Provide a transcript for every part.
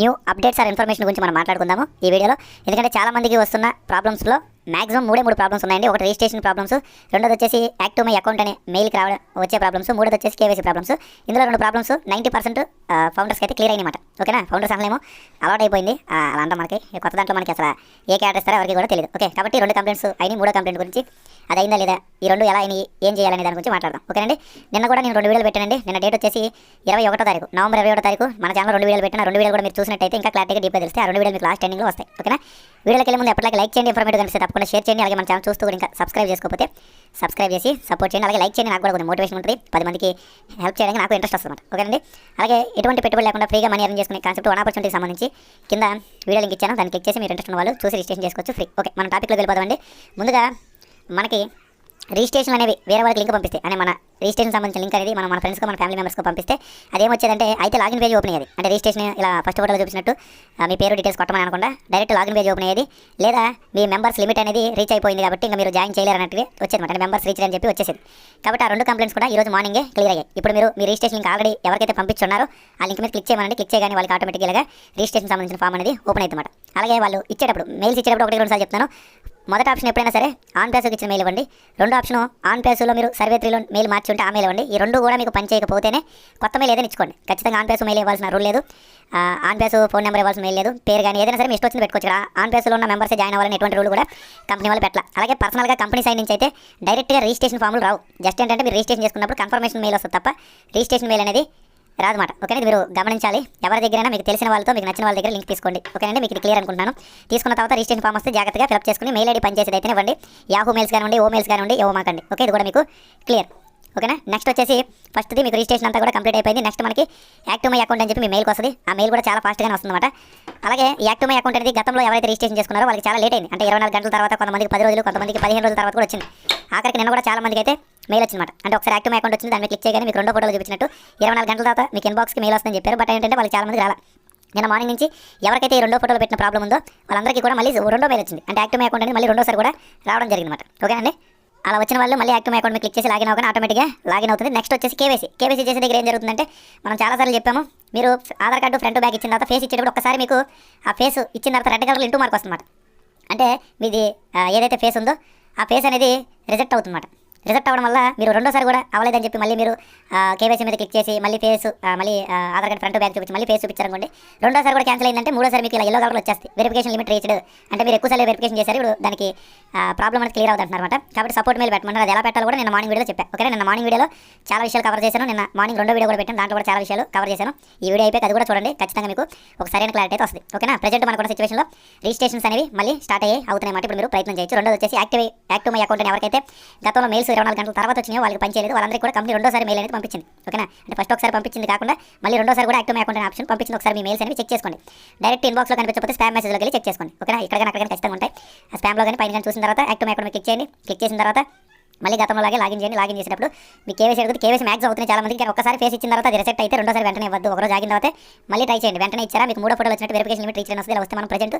New updates or information గురించి మనం మాట్లాడుకుందాము ఈ వీడియోలో. ఎందుకంటే చాలా మందికి వస్తున్న ప్రాబ్లమ్స్లో మాక్సిమం మూడే మూడు ప్రాబ్లమ్స్ ఉన్నాయండి. ఒకటి రిజిస్ట్రేషన్ ప్రాబ్లమ్స్ రెండోది వచ్చేసి యాక్టివ్ మై అకౌంట్ అనే మెయిల్కి రావడం వచ్చే ప్రాబ్లమ్స్ మూడోది వచ్చేసి కేవైసీ ప్రాబ్లమ్స్ ఇందులో రెండు ప్రాబ్లమ్స్ నైంటీ పర్సెంట్ ఫౌండర్స్కి అయితే క్లియర్ అయినమాట ఓకేనా? ఫౌండర్స్ అనలేమో అలవాట్ అయిపోయింది. అలా మనకి కొత్త దాంట్లో మనకి అసలు ఏ క్యారెక్టర్ ఇస్తారో ఎవరికి కూడా తెలియదు ఓకే? కాబట్టి రెండు కంప్లైంట్స్ అయినాయి మూడో కంప్లైంట్ గురించి. అది అయిందా లేదా? ఈ రెండు ఎలా అయినాయి? ఏం చేయాలనే దాని గురించి మాట్లాడదాం. ఓకేనండి? నిన్న కూడా నేను రెండు వీడియోలు పెట్టానండి. నిన్న డేట్ వచ్చేసి ఇరవై ఒకటో తారీఖు నవంబర్ ఇరవై ఒకటో తారీఖు. మన ఛానల్ రెండు వీడియోలు పెట్టిన రెండు వీడియోలు కూడా మీరు చూసినట్టయితే ఇంకా క్లారిటీగా డీప్గా తెలిస్తే ఆ రెండు వీడియోలు మీకు లాస్ట్ ఎండింగ్లో వస్తాయి. ఓకేనా? వీడియోకి వెళ్ళే ముందు ఎప్పటికీ లైక్ చేయండి ఇన్ఫర్మేటివ్ కనిపిస్తే తప్పకుండా షేర్ చేయండి అలాగే మన ఛానల్ చూస్తూ కూడా ఇంకా సబ్స్క్రైబ్ చేసుకోకపోతే సబ్స్క్రైబ్ చేసి సపోర్ట్ చేయండి అలాగే లైక్ చేయండి నాకు కూడా కొంచెం మోటివేషన్ ఉంటుంది. పది మందికి హెల్ప్ చేయడానికి నాకు ఇంట్రెస్ట్ వస్తుంది ఓకేనండి? అలాగే ఎటువంటి పెట్టుబడి లేకుండా ఫ్రీగా మనీ అరేంజ్ చేసుకునే కాన్సెప్ట్ వన్ ఆపర్చునిటీకి సంబంధించి కింద వీడియో లింక్ ఇచ్చాను. దాన్ని క్లిక్ చేసి మీరు ఇంట్రెస్ట్ ఉన్న వాళ్ళు చూసి రిజిస్ట్రేషన్ చేసుకోవచ్చు ఫ్రీ ఓకే మన టాపిక్లో వెళ్ళిపోదామండి. ముందుగా మనకి రిజిస్ట్రేషన్ అనేవి వేరే వాళ్ళకి లింక్ పంపిస్తే అంటే మన రిజిస్ట్రేషన్ సంబంధించిన లింక్ అనేది మనం మన ఫ్రెండ్స్కి మన ఫ్యామిలీ మెంబర్స్కి పంపిస్తే అదేమొచ్చేదంటే అయితే లాగిన్ పేజ్ ఓపెన్ అయ్యేది. అంటే రిజిస్ట్రేషన్ ఇలా ఫస్ట్ ఫోటోలో చూపించినట్టు మీ పేరు డీటెయిల్స్ కొట్టమని అనకుండా డైరెక్ట్ లాగిన్ పేజ్ ఓపెన్ అయ్యేది. లేదా మీ మెంబర్స్ లిమిట్ అనేది రీచ్ అయిపోయింది కాబట్టి ఇంకా మీరు జాయిన్ చేయలేరు అన్నట్టుగా వచ్చేది అంటే మెంబర్స్ రీచ్ అని చెప్పి వచ్చేసింది. కాబట్టి ఆ రెండు కంప్లైంట్స్ కూడా ఈ రోజు మార్నింగే క్లియర్ అయ్యాయి. ఇప్పుడు మీరు మీ రిజిస్ట్రేషన్ లింక్ ఆల్రెడీ ఎవరికైతే పంపించున్నారో ఆ లింక్ మీద క్లిక్ చేయమనండి. క్లిక్ చేయగానే వాళ్ళకి ఆటోమేటిక్గా రిజిస్ట్రేషన్ సంబంధించిన ఫామ్ అనేది ఓపెన్ అవుతుంది అలాగే వాళ్ళు ఇచ్చేటప్పుడు మెయిల్స్ ఇచ్చేటప్పుడు ఒకటి రెండు సార్లు చెప్తాను. మొదటి ఆప్షన్ ఎప్పుడైనా సరే ఆన్ పేసుకి ఇచ్చిన మెయిల్ ఇవ్వండి. రెండు ఆప్షన్ ఆన్ పేసులో మీరు సర్వే త్రీలో మెయిల్ మార్చి ఉంటే ఆ మెయిల్ ఇవ్వండి. ఈ రెండు కూడా మీకు పని చేయకపోతేనే కొత్త మెయిల్ ఏదైనా ఇచ్చుకోండి. ఖచ్చితంగా ఆన్ పేసు మెయిల్ ఇవ్వాల్సిన రూల్ లేదు. ఆన్ పేసు ఫోన్ నెంబర్ ఇవ్వాల్సిన మెయిల్ లేదు. పేరు కానీ ఏదైనా సరే మీ ఇష్టం వచ్చింది పెట్టుకోవచ్చు ఆన్ పేసులో ఉన్న మెంబర్స్ జాయిన్ అవ్వాలని ఎటువంటి రూల్ కూడా కంపెనీ వాళ్ళు పెట్టాలి. అలాగే పర్సనల్గా కంపెనీ సైడ్ నుంచి అయితే డైరెక్ట్గా రిజిస్ట్రేషన్ ఫామ్లు రావు. జస్ట్ ఏంటంటే మీరు రిజిస్ట్రేషన్ చేసుకున్నప్పుడు కన్ఫర్మేషన్ మెయిల్ వస్తుంది తప్ప రిజిస్ట్రేషన్ మెయిల్ అనేది రాదన్నమాట. ఓకేనా? మీరు గమనించాలి. ఎవరి దగ్గరైనా మీకు తెలిసిన వాళ్ళతో మీకు నచ్చిన వాళ్ళ దగ్గర లింక్ తీసుకోండి. ఓకేనండి మీకు ఇది క్లియర్ అనుకుంటున్నాను. తీసుకున్న తర్వాత రిజిస్ట్రేషన్ ఫామ్ వస్తే జాగ్రత్తగా ఫిలప్ చేసుకుని మెయిల్ ఐడి పనిచేసేది అయితే ఇవ్వండి. యాహూ మెయిల్స్ కానివ్వండి ఓ మెయిల్స్ కానివ్వండి ఏవో మాకండి. ఓకే? ఇది కూడా మీకు క్లియర్. ఓకేనా? నెక్స్ట్ వచ్చేసి ఫస్ట్ది మీకు రిజిస్ట్రేషన్ అంతా కూడా కంప్లీట్ అయిపోయింది. నెక్స్ట్ మనకి యాక్టివ్ మై అకౌంట్ అని చెప్పి మీ మెయిల్కి వస్తుంది. ఆ మెయిల్ కూడా చాలా ఫాస్ట్గానే వస్తుందన్నమాట. అలాగే యాక్టివ్ మై అకౌంట్ అనేది గతంలో ఎవరైతే రిజిస్ట్రేషన్ చేసుకున్నారో వాళ్ళకి చాలా లేట్ అయింది. అంటే ఇరవై నాలుగు గంటల తర్వాత కొంతమందికి పది రోజులు కొంతమందికి పదిహేను రోజుల తర్వాత కూడా వచ్చింది. ఆఖరికి నిన్న కూడా చాలా మందికి అయితే మెయిల్ వచ్చినమాట అంటే ఒకసారి యాక్టివ్ అకౌంట్ వచ్చింది దాన్ని క్లిక్ చేయగానే మీకు రెండో ఫోటోలు చూపించినట్టు ఇరవై నాలుగు గంటల తర్వాత మీకు ఇన్బాక్స్కి మెయిల్ వస్తుందని చెప్పారు. బట్ ఏంటంటే వాళ్ళు చాలా మంది రాలా. నిన్న మార్నింగ్ నుంచి ఎవరికైతే ఈ రెండో ఫోటోలు పెట్టిన ప్రాబ్లం ఉందో వాళ్ళందరికీ కూడా మళ్ళీ రెండో మెయిల్ వచ్చింది. అంటే యాక్టివ్ అకౌంట్ అనేది మళ్ళీ రెండోసారి కూడా రావడం జరిగిందన్నమాట. ఓకేనండి అలా వచ్చిన వాళ్ళు మళ్ళీ యాక్టివ్ అకౌంట్ మీద క్లిక్ చేసి లాగిన్ అవ్వగానే ఆటోమేటిక్గా లాగిన్ అవుతుంది. నెక్స్ట్ వచ్చేసి కేవైసీ కేవైసీ చేసే దగ్గర ఏం జరుగుతుందంటే మనం చాలాసార్లు చెప్పాము మీరు ఆధార్ కార్డు ఫ్రంట్ బ్యాక్ ఇచ్చిన తర్వాత ఫేస్ ఇచ్చేటప్పుడు ఒకసారి మీకు ఆ ఫేస్ ఇచ్చిన తర్వాత రెడ్ కలర్ ఇంటూ మార్క్ వస్తుందన్నమాట. అంటే మీది ఏదైతే ఫేస్ ఉందో ఆ ఫేస్ అనేది రిజెక్ట్ అవుతుందన్నమాట. రిజెక్ట్ అవ్వడం వల్ల మీరు రెండోసారి కూడా అవ్వలేదని చెప్పి మళ్ళీ మీరు కేవైసీ మీద క్లిక్ చేసి మళ్ళీ ఫేస్ మళ్ళీ ఆధార్ కార్డ్ ఫ్రంట్ బ్యాక్ చూపించి మళ్ళీ ఫేస్ చూపించారనుకోండి రెండోసారి కూడా క్యాన్సిల్ అయిందంటే మూడోసారి మీకు ఇలా ఎల్లో కలర్ వచ్చేస్తుంది వెరిఫికేషన్ లిమిట్ రీచ్డ్ అంటే మీరు ఎక్కువసార్లు వెరిఫికేషన్ చేశారు ఇప్పుడు దానికి ప్రాబ్లమ్ అనేది క్లియర్ అవుతుంది అనమాట కాబట్టి సపోర్ట్ మెయిల్ పెట్టమన్నారు. అది ఎలా పెట్టాలో కూడా నేను మార్నింగ్ వీడియోలో చెప్పాను ఓకే నిన్న మార్నింగ్ వీడియోలో చాలా విషయాలు కవర్ చేశాను. నిన్న మార్నింగ్ రెండో వీడియో కూడా పెట్టాను. దాంట్లో కూడా చాలా విషయాలు కవర్ చేశాను. ఈ వీడియో అయిపోయి అది కూడా చూడండి. ఖచ్చితంగా మీకు ఒక సరైన క్లారిటీ అయితే వస్తుంది. ఓకేనా? ప్రజెంట్ మనకున్న సిచువేషన్లో రిజిస్ట్రేషన్స్ అనేవి మళ్ళీ స్టార్ట్ అయ్యి అవుతున్నాయి మాట ఇప్పుడు మీరు ప్రయత్నం చేయొచ్చు. రెండోది వచ్చేసి యాక్టివ్ యాక్టివ్ మై అకౌంట్ అని ఎవరికైతే గతంలో మెయిల్స్ ఇరవై నాలుగు గంటల తర్వాత వచ్చినాయి వాళ్ళకి పనిచేయలేదు వాళ్ళందరికీ కూడా కంపెనీ రెండోసారి మెయిల్ అనేది పంపించింది. ఓకేనా? అంటే ఫస్ట్ ఒకసారి పంపించింది కాకుండా మళ్ళీ రెండోసారి కూడా యాక్టివ్ అకౌంట్ ఆప్షన్ పంపించిన ఒకసారి మీ మెయిల్స్ అనేవి చెక్ చేసుకోండి. డైరెక్ట్ ఇన్బాక్స్లో కనిపించకపోతే స్పామ్ మెసేజ్లో వెళ్ళి చెక్ చేసుకోండి. ఓకేనా? ఇక్కడ కానీ అక్కడ కానీ ఖచ్చితంగా ఉంటాయి. ఆ స్పామ్లో కానీ పైన కానీ చూసిన తర్వాత యాక్టివ్ అకౌంట్ క్లిక్ చేయండి. క్లిక్ చేసిన తర్వాత మళ్ళీ గతంలో లాగే లాగిన్ చేయండి లాగిన్ చేసినప్పుడు మీ కేవైసీ అడుగుతుంది కేవైసీ మ్యాక్స్ అవుతుంది చాలా మందికి. కానీ ఒకసారి ఫేస్ ఇచ్చిన తర్వాత అది రిసెక్ట్ అయితే రెండోసారి వెంటనే ఇవ్వద్దు. ఒకరోజు ఆగిన తర్వాత మళ్ళీ ట్రై చేయండి. వెంటనే ఇచ్చారా? మీకు మూడో ఫోటోలు వచ్చినట్టు వెరిఫికేషన్ లిమిట్ రీచ్ వస్తుంది వస్తే మనం ప్రజెంట్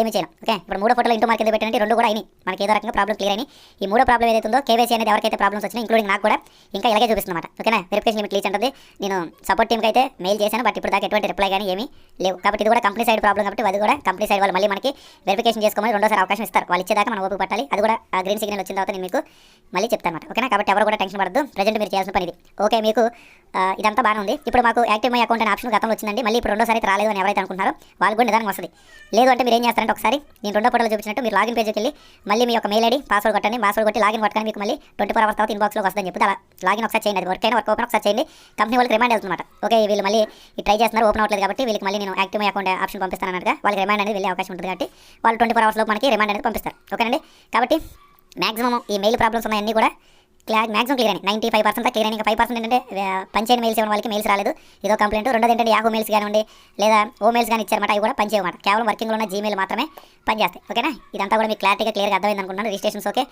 ఏమి చేయలేం. ఓకే ఇప్పుడు మూడో ఫోటోలు ఇంటూ మార్కెట్ పెట్టండి రెండు కూడా అయినాయి. మనకి ఏదో రకంగా ప్రాబ్లం క్లియర్ అయినాయి. ఈ మూడో ప్రాబ్లం ఏదైతే ఉందో కేవైసీ అనేది ఎవరికైతే ప్రాబ్లమ్స్ వచ్చినాయి ఇంక్లూడింగ్ నాకు కూడా ఇంకా ఇలాగే చూపిస్తున్నమాట ఓకేనా వెరిఫికేషన్ లిమిట్ రీచ్ ఉంటుంది నేను సపోర్ట్ టీమ్కి అయితే మెయిల్ చేశాను బట్ ఇప్పుడు దాకా ఎటువంటి రిప్లై కానీ ఏమీ లేవు. కాబట్టి ఇది కూడా కంపెనీ సైడ్ ప్రాబ్లం కాబట్టి అది కూడా కంపెనీ సైడ్ వాళ్ళు మళ్ళీ మనకి వెరిఫికేషన్ చేసుకోమని రెండోసారి అవకాశం ఇస్తారు. వాళ్ళు ఇచ్చేదాకా మనం ఓపిక పట్టాలి. అది కూడా గ్రీన్ సిగ్నల్ వచ్చిన తర్వాత నేను మీకు మళ్ళీ చెప్తాను అనమాట ఓకేనా? కాబట్టి ఎవరు కూడా టెన్షన్ పడద్దు. ప్రజెంట్ మీరు చేయాల్సిన పని ఇది. ఓకే మీకు ఇదంతా బాగానే ఉంది. ఇప్పుడు మాకు యాక్టివ్ మై అకౌంట్ అనే ఆప్షన్ గతంలో వచ్చిందండి. మళ్ళీ ఇప్పుడు రెండోసారి రాలేదు అని ఎవరైతే అనుకుంటున్నారో వాళ్ళు కూడా నిదానం వస్తుంది. లేదు అంటే మీరు ఏం చేస్తారంటే ఒకసారి నేను రెండో ఫోటోలో చూపించినట్టు మీరు లాగిన్ పేజ్కి వెళ్ళి మళ్ళీ మీ యొక్క మెయిల్ ఐడి పాస్వర్డ్ కొట్టండి. పాస్వర్డ్ కొట్టి లాగిన్ కొట్టండి మీకు మళ్ళీ ట్వంటీ ఫోర్ అవర్స్ తర్వాత ఇన్బాక్స్లోకి వస్తుందని చెప్పి అలా లాగిన్ ఒకసారి చేయండి. అది వర్క్ అయినా వర్క్ ఓపెన్ ఒకసారి చేయండి. కంపెనీ వాళ్ళకి రిమైండ్ అవుతుందన్నమాట. ఓకే వీళ్ళు మళ్ళీ ట్రై చేస్తున్నారు ఓపెన్ అవ్వట్లేదు కాబట్టి వీళ్ళకి మళ్ళీ నేను యాక్టివ్ మై అకౌంట్ ఆప్షన్ పంపిస్తాను అన్నట్టుగా వాళ్ళకి రిమైండ్ అనేది వెళ్ళే అవకాశం ఉంటుంది కాబట్టి వాళ్ళు ట్వంటీ ఫోర్ అవర్స్లో మనకి రిమైండ్ అనేది పంపిస్తారు. ఓకేనండి? కాబట్టి మాక్సిమం ఈ మెయిల్ ప్రాబ్లమ్స్ ఉన్నాయన్నీ కూడా క్లియర్ మాక్సిమం క్లియర్ అయినాయి. నైంటీ ఫైవ్ పర్సెంట్ క్లియర్ అయినాయి. ఇంకా ఫైవ్ పర్సెంట్ ఏంటంటే ఆ, మెయిల్స్ ఇవ్వడం వాళ్ళకి మెయిల్స్ రాలేదు. ఇదో కంప్లైంట్. రెండోది ఏంటంటే యాహూ మెయిల్స్ కానివ్వండి లేదా ఓ మెయిల్స్ కానీ ఇచ్చారన్నమాట అవి కూడా పనిచేయమాట కేవలం వర్కింగ్లో ఉన్న జీమెయిల్ మాత్రమే పనిచేస్తాయి. ఓకేనా? ఇదంతా కూడా మీకు క్లారిటీగా క్లియర్గా అర్థమైంది అనుకుంటున్నాను. Registrations okay.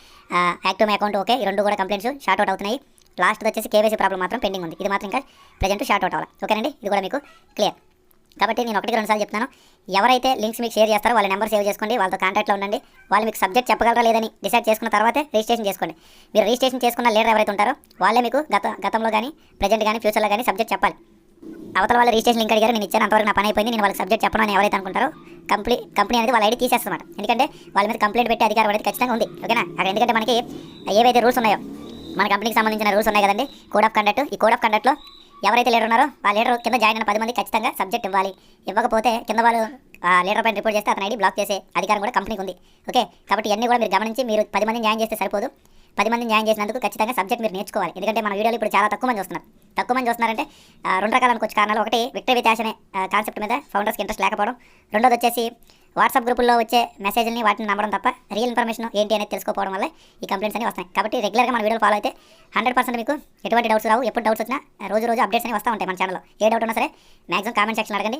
Active account okay. ఈ రెండు కూడా కంప్లైంట్స్ షార్ట్ అవుట్ అవుతున్నాయి. లాస్ట్ వచ్చేసి కేవైసీ ప్రాబ్లం మాత్రం పెండింగ్ ఉంది. ఇది మాత్రం ఇంకా ప్రజెంట్ షార్ట్ అవుట్ అవ్వాలి? ఓకేనండి? ఇది కూడా మీకు క్లియర్. కాబట్టి నేను ఒకటికి రెండు సార్లు చెప్తాను ఎవరైతే లింక్స్ మీకు షేర్ చేస్తారో వాళ్ళ నెంబర్ సేవ్ చేసుకోండి వాళ్ళతో కాంటాక్ట్లో ఉండండి. వాళ్ళు మీకు సబ్జెక్ట్ చెప్పగలరా లేదని డిసైడ్ చేసుకున్న తర్వాతే రిజిస్ట్రేషన్ చేసుకోండి. మీరు రిజిస్ట్రేషన్ చేసుకున్న లీడర్ ఎవరైతే ఉంటారో వాళ్ళే మీకు గత గతంలో కానీ ప్రజెంట్ కానీ ఫ్యూచర్లో కానీ సబ్జెక్ట్ చెప్పాలి. అవతల వాళ్ళ రిజిస్ట్రేషన్ లింక్ అడిగారు నేను ఇచ్చాను అంతవరకు నా పని అయిపోయింది నేను వాళ్ళకి సబ్జెక్ట్ చెప్పడం అని ఎవరైతే అనుకుంటారో కంప్లీ కంపెనీ అనేది వాళ్ళ ఐడి తీసేస్తామాట ఎందుకంటే వాళ్ళ మీద కంప్లైంట్ పెట్టే అధికారం అనేది ఖచ్చితంగా ఉంది ఓకేనా? అక్కడ ఎందుకంటే మనకి ఏవైతే రూల్స్ ఉన్నాయో మన కంపెనీకి సంబంధించిన రూల్స్ ఉన్నాయి కదండి కోడ్ ఆఫ్ కండక్ట్ ఈ కోడ్ ఆఫ్ కండక్ట్లో ఎవరైతే లీడర్ ఉన్నారో ఆ లీడర్ కింద జాయిన్ అయిన పది మంది ఖచ్చితంగా సబ్జెక్ట్ ఇవ్వాలి. ఇవ్వకపోతే కింద వాళ్ళు ఆ లీడర్ పైన రిపోర్ట్ చేస్తే అతని ఐడి బ్లాక్ చేసే అధికారం కూడా కంపెనీకి ఉంది ఓకే కాబట్టి ఇవన్నీ కూడా మీరు గమనించి మీరు పది మంది జాయిన్ చేస్తే సరిపోదు. పది మంది జాయిన్ చేసినందుకు ఖచ్చితంగా సబ్జెక్ట్ మీరు నేర్చుకోవాలి. ఎందుకంటే మన వీడియోలు ఇప్పుడు చాలా తక్కువ మంది వస్తున్నారు తక్కువ మంది వస్తున్నారంటే రెండు రకాల అనుకోవచ్చు కారణాలు ఒకటి విక్టరీ విత్యాశ అనే కాన్సెప్ట్ మీద ఫౌండర్స్కి ఇంట్రెస్ట్ లేకపోవడం. రెండోది వచ్చేసి వాట్సాప్ గ్రూపుల్లో వచ్చే మెసేజ్ని వాటిని నమ్మడం తప్ప రియల్ ఇన్ఫర్మేషన్ ఏంటి అనేది తెలుసుకోవడం వల్ల ఈ కంప్లైంట్స్ అన్ని వస్తాయి కాబట్టి రెగ్యులర్గా మన వీడియోలు ఫాలో అయితే హండ్రెడ్ పర్సెంట్ మీకు ఎటువంటి డౌట్స్ రావు. ఎప్పుడు డౌట్స్ వచ్చినా రోజు రోజు అప్డేట్స్ అనేవి వస్తూ ఉంటాయి మన ఛానల్లో. ఏ డౌట్ ఉన్నా సరే మాక్సిమం కామెంట్ సెక్షన్ అడగండి.